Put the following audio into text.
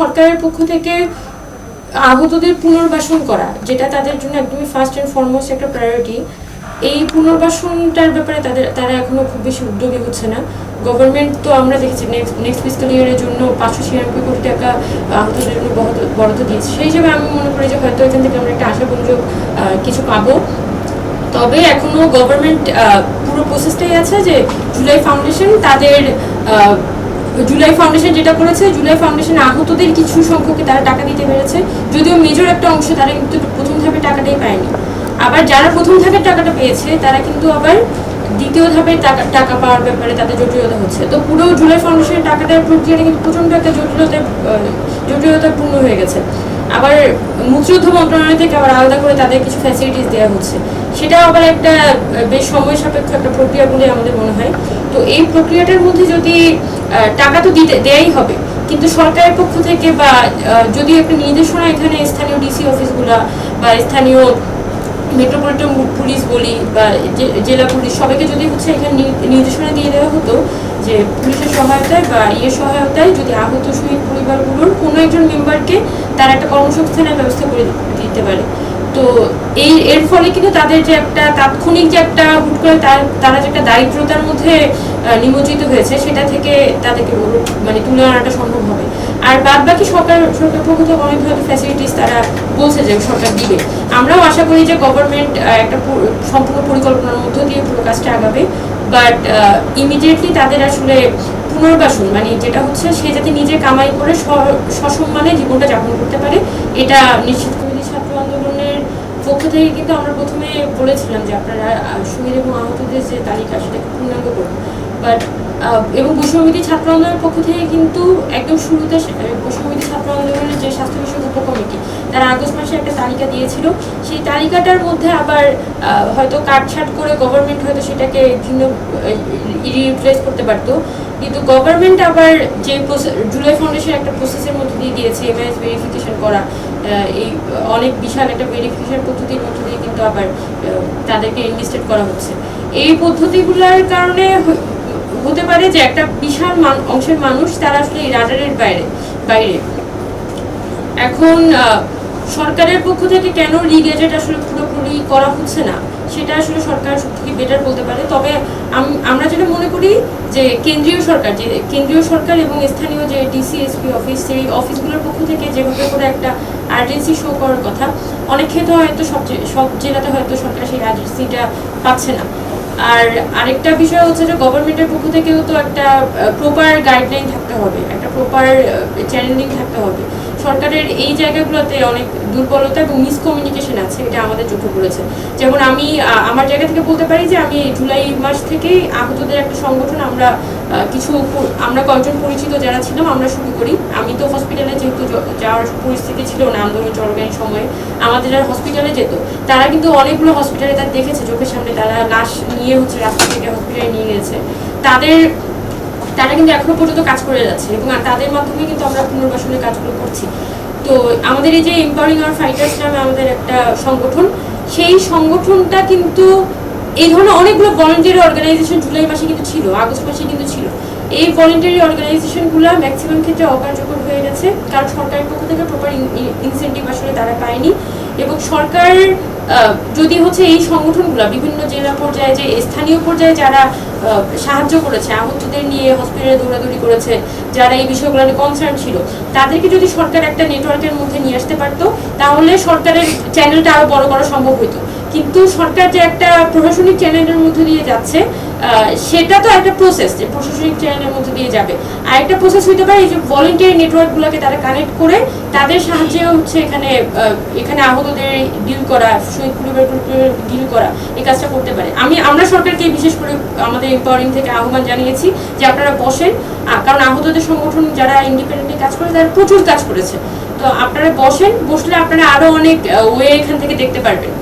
সরকারের পক্ষ থেকে আহতদের পুনর্বাসন করা, যেটা তাদের জন্য একদমই ফার্স্ট অ্যান্ড ফরমোস্ট একটা প্রায়োরিটি এই পুনর্বাসনটার ব্যাপারে তাদের, তারা এখনও খুব বেশি উদ্যোগী হচ্ছে না। গভর্নমেন্ট তো আমরা দেখেছি নেক্সট নেক্সট ফিজিক্যাল ইয়ারের জন্য পাঁচশো ছিয়ানব্বই কোটি টাকা আহতদের জন্য বরাদ্দ- দিয়েছে সেই হিসাবে আমি মনে করি যে হয়তো এখান থেকে আমরা একটা আশাবঞ্জক কিছু পাবো। তবে এখনও গভর্নমেন্ট পুরো প্রসেসটাই আছে যে জুলাই ফাউন্ডেশন তাদের জুলাই ফাউন্ডেশন যেটা করেছে, জুলাই ফাউন্ডেশন আহতদের কিছু সংখ্যকে তারা টাকা দিতে পেরেছে। যদিও মেজর একটা অংশ তারা কিন্তু প্রথম ধাপে টাকাটাই পায়নি। আবার যারা প্রথম ধাপের টাকাটা পেয়েছে, তারা কিন্তু আবার দ্বিতীয় ধাপে টাকা টাকা পাওয়ার ব্যাপারে তাদের জটিলতা হচ্ছে। তো পুরো জুলাই ফাউন্ডেশনের টাকাটার প্রক্রিয়াটা কিন্তু প্রচণ্ড একটা জটিলতা পূর্ণ হয়ে গেছে। আবার মুক্তিযুদ্ধ মন্ত্রণালয় থেকে আবার আলাদা করে তাদের কিছু ফ্যাসিলিটিস দেওয়া হচ্ছে। সেটা আবার একটা বেশ সময় সাপেক্ষ একটা প্রক্রিয়া বলে আমাদের মনে হয়। তো এই প্রক্রিয়াটার মধ্যে যদি টাকা তো দিতে, দেয়াই হবে, কিন্তু সরকারের পক্ষ থেকে বা যদি একটা নির্দেশনা এখানে স্থানীয় ডিসি অফিসগুলা বা স্থানীয় মেট্রোপলিটন পুলিশ বলি বা জেলা পুলিশ সবাইকে যদি হচ্ছে এখানে নির্দেশনা দিয়ে দেওয়া হতো যে পুলিশের সহায়তায় বা ইয়ে সহায়তায় যদি আহত শহীদ পরিবারগুলোর কোনো একজন মেম্বারকে তার একটা কর্মসংস্থানের ব্যবস্থা করে দিতে পারে। তো এই, এর ফলে কিন্তু তাদের যে একটা তাৎক্ষণিক যে একটা হুট করে তার যে একটা দারিদ্রতার মধ্যে নিমজ্জিত হয়েছে সেটা থেকে তাদেরকে মানে তুলে আনাটা সম্ভব হবে। আর বাদ বাকি সরকার সরকার পক্ষ থেকে অনেক ধরনের ফ্যাসিলিটিস তারা বলছে যে সরকার দিবে। আমরাও আশা করি যে গভর্নমেন্ট একটা সম্পূর্ণ পরিকল্পনার মধ্য দিয়ে পুরো কাজটা আগাবে। বাট ইমিডিয়েটলি তাদের আসলে পুনর্বাসন মানে যেটা হচ্ছে সে যাতে নিজে কামাই করে সসম্মানে জীবনটা যাপন করতে পারে, এটা নিশ্চিত করে ছাত্র আন্দোলনের পক্ষ থেকে কিন্তু আমরা প্রথমে বলেছিলাম যে আপনারা শহীদ এবং আহতদের যে তালিকা সেটাকে পূর্ণাঙ্গ করুন। বাট এবং বৈষম্যবিধি ছাত্র আন্দোলনের পক্ষ থেকে কিন্তু একদম শুরুতে বৈষম্যবিধি ছাত্র আন্দোলনের যে স্বাস্থ্য তারা আগস্ট মাসে একটা তালিকা দিয়েছিল। সেই তালিকাটার মধ্যে আবার হয়তো কাটছাট করে গভর্নমেন্ট হয়তো সেটাকে ভিন্ন রিপ্লেস করতে পারতো। কিন্তু গভর্নমেন্ট আবার যে জুলাই ফাউন্ডেশন একটা প্রসেসের মধ্যে দিয়ে দিয়েছে এমআইএস ভেরিফিকেশন করা এই অনেক বিশাল একটা ভেরিফিকেশন পদ্ধতির মধ্য দিয়ে কিন্তু আবার তাদেরকে ইনভেস্টেড করা হচ্ছে। এই পদ্ধতিগুলোর কারণে হতে পারে যে একটা বিশাল অংশের মানুষ তারা আসলে এই রাডারের বাইরে বাইরে। এখন সরকারের পক্ষ থেকে কেন রিগেজেট আসলে পুরোপুরি করা হচ্ছে না? সেটা আসলে সরকার সব থেকে বেটার বলতে পারে। তবে আমরা যেটা মনে করি যে কেন্দ্রীয় সরকার, যে কেন্দ্রীয় সরকার এবং স্থানীয় যে ডিসিএসপি অফিস সেই অফিসগুলোর পক্ষ থেকে যেভাবে করে একটা আর্জেন্সি শো করার কথা, অনেক ক্ষেত্রে হয়তো সব সব জেলাতে হয়তো সরকার সেই আর্জেন্সিটা পাচ্ছে না। আর আরেকটা বিষয় হচ্ছে যে গভর্নমেন্টের পক্ষ থেকেও তো একটা প্রপার গাইডলাইন থাকতে হবে, একটা প্রপার চ্যানেলিং থাকতে হবে। সরকারের এই জায়গাগুলোতে অনেক দুর্বলতা এবং মিসকমিউনিকেশন আছে, এটা আমাদের চোখে পড়েছে। যেমন আমি আমার জায়গা থেকে বলতে পারি যে আমি জুলাই মাস থেকেই আহতদের একটা সংগঠন আমরা কিছু আমরা কয়েকজন পরিচিত যারা ছিলাম, আমরা শুরু করি। আমি তো হসপিটালে যেহেতু যাওয়ার পরিস্থিতি ছিল না, আন্দোলন চলকালীন সময়ে, আমাদের যারা হসপিটালে যেত। তারা কিন্তু অনেকগুলো হসপিটালে তারা দেখেছে, চোখের সামনে তারা লাশ নিয়ে হচ্ছে রাস্তা থেকে হসপিটালে নিয়ে গেছে। তাদের তারা কিন্তু এখনও পর্যন্ত কাজ করে যাচ্ছে এবং তাদের মাধ্যমে কিন্তু আমরা পুনর্বাসনের কাজগুলো করছি। তো আমাদের এই যে এম্পাওয়ারিং আর ফাইটার্স নামে আমাদের একটা সংগঠন, সেই সংগঠনটা কিন্তু এই ধরনের অনেকগুলো ভলেন্টিয়ারি অর্গানাইজেশন জুলাই মাসে কিন্তু ছিল, আগস্ট মাসে কিন্তু ছিল। এই ভলেন্টারি অর্গানাইজেশনগুলো ম্যাক্সিমাম ক্ষেত্রে অকার্যকর হয়ে গেছে, কারণ সরকারের পক্ষ থেকে প্রপার ইনসেন্টিভ আসলে তারা পায়নি এবং সরকার যদি হচ্ছে এই সংগঠনগুলো বিভিন্ন জেলা পর্যায়ে যে স্থানীয় পর্যায়ে যারা সাহায্য করেছে, আহতদের নিয়ে হসপিটালে দৌড়াদৌড়ি করেছে, যারা এই বিষয়গুলো নিয়ে কনসার্ন ছিল, তাদেরকে যদি সরকার একটা নেটওয়ার্কের মধ্যে নিয়ে আসতে পারতো, তাহলে সরকারের চ্যানেলটা আরও বড় করা সম্ভব হতো কিন্তু সরকার যে একটা প্রশাসনিক চ্যানেলের মধ্যে দিয়ে যাচ্ছে সেটা তো একটা প্রসেস যে প্রশাসনিক চ্যানেলের মধ্যে দিয়ে যাবে। আর একটা প্রসেস হইতে পারে এই যে ভলেন্টিয়ার নেটওয়ার্কগুলোকে তারা কানেক্ট করে, তাদের সাহায্যে হচ্ছে এখানে এখানে আহতদের ডিল করা, শহীদ পরিবারগুলোকে ডিল করা, এই কাজটা করতে পারে। আমি, আমরা সরকারকে বিশেষ করে আমাদের এম্পাওয়ারিং থেকে আহ্বান জানিয়েছি যে আপনারা বসেন। কারণ আহতদের সংগঠন যারা ইন্ডিপেন্ডেন্টলি কাজ করে তারা প্রচুর কাজ করেছে। তো আপনারা বসেন, বসলে আপনারা আরও অনেক ওয়ে এখান থেকে দেখতে পারবেন।